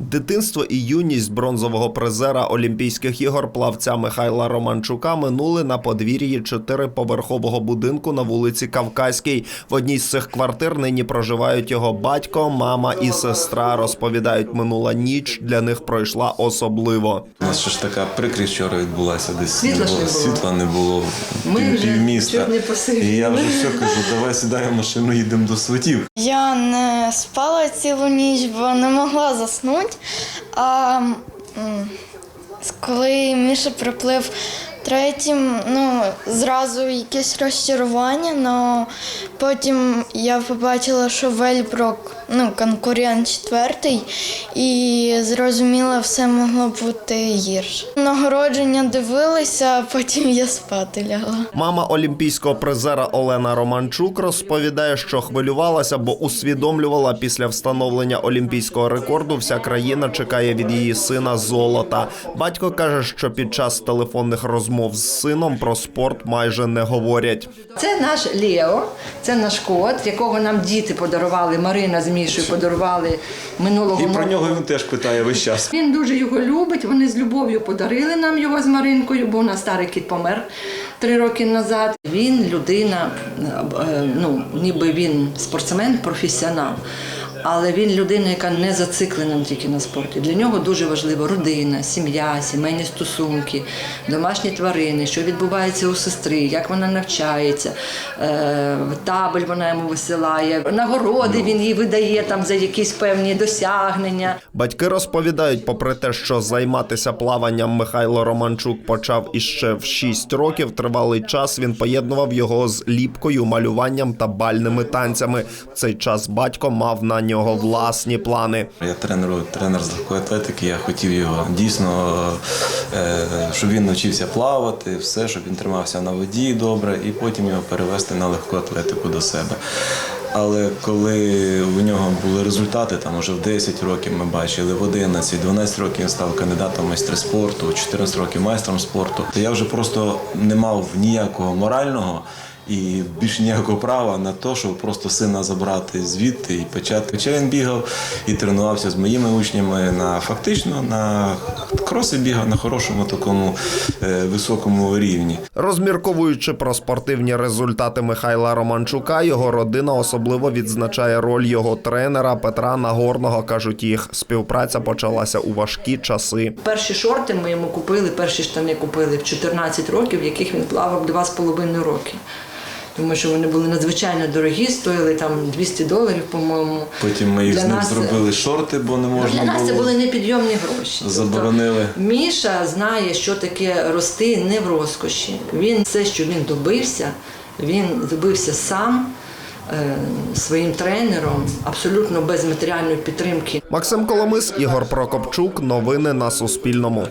Дитинство і юність бронзового призера Олімпійських ігор плавця Михайла Романчука минули на подвір'ї чотириповерхового будинку на вулиці Кавказькій. В одній з цих квартир нині проживають його батько, мама і сестра. Розповідають, минула ніч для них пройшла особливо. У нас ж така прикрість вчора відбулася, десь Світла не було. світла не було Ми пів, вже півміста. І я вже все кажу, давай сідаємо машину, їдемо до сватів. Я не спала цілу ніч, бо не могла заснути. А коли Міша приплив третім, ну, зразу якесь розчарування, але потім я побачила, що Вельброк, ну, конкурент четвертий, і зрозуміла, все могло бути гірше. Нагородження дивилися, а потім я спати лягла. Мама олімпійського призера Олена Романчук розповідає, що хвилювалася, бо усвідомлювала після встановлення олімпійського рекорду, вся країна чекає від її сина золота. Батько каже, що під час телефонних розмов з сином про спорт майже не говорять. Це наш Лео, це наш кот, якого нам діти подарували. Марина з Мішою подарували минулого І про нього він теж питає весь час. Він дуже його любить. Вони з любов'ю подарили нам його з Маринкою, бо у нас старий кіт помер три роки назад. Він людина, е, ну ніби він спортсмен, професіонал. Але він людина, яка не зациклена тільки на спорті. Для нього дуже важливо родина, сім'я, сімейні стосунки, домашні тварини, що відбувається у сестри, як вона навчається, е, табель вона йому висилає, нагороди він їй видає там за якісь певні досягнення. Батьки розповідають, попри те, що займатися плаванням Михайло Романчук почав іще в 6 років. Тривалий час він поєднував його з ліпкою, малюванням та бальними танцями. Цей час батько мав на нього власні плани. Я тренер, тренер з легкої атлетики, я хотів його дійсно, е, щоб він навчився плавати, все, щоб він тримався на воді добре, і потім його перевести на легку атлетику до себе. Але коли у нього були результати, там уже в 10 років ми бачили, в 11, 12 років він став кандидатом в майстри спорту, у 14 років майстром спорту, то я вже просто не мав ніякого морального і більш ніякого права на те, щоб просто сина забрати звідти і почати. Хоча він бігав і тренувався з моїми учнями на фактично на кроси бігав на хорошому такому е, високому рівні. Розмірковуючи про спортивні результати Михайла Романчука, його родина особливо відзначає роль його тренера Петра Нагорного. кажуть їх, співпраця почалася у важкі часи. Перші шорти ми йому купили, перші штани купили в 14 років, в яких він плавав 2,5 роки. Тому що вони були надзвичайно дорогі, стоїли там 200 доларів, по-моєму. Потім ми їх Для з ним нас- зробили шорти, бо не можна Для нас це було. були непідйомні гроші. Заборонили. Тобто Міша знає, що таке рости не в розкоші. Він все, що він добився, він добився сам е, своїм тренером, абсолютно без матеріальної підтримки. Максим Коломис, Ігор Прокопчук. Новини на Суспільному.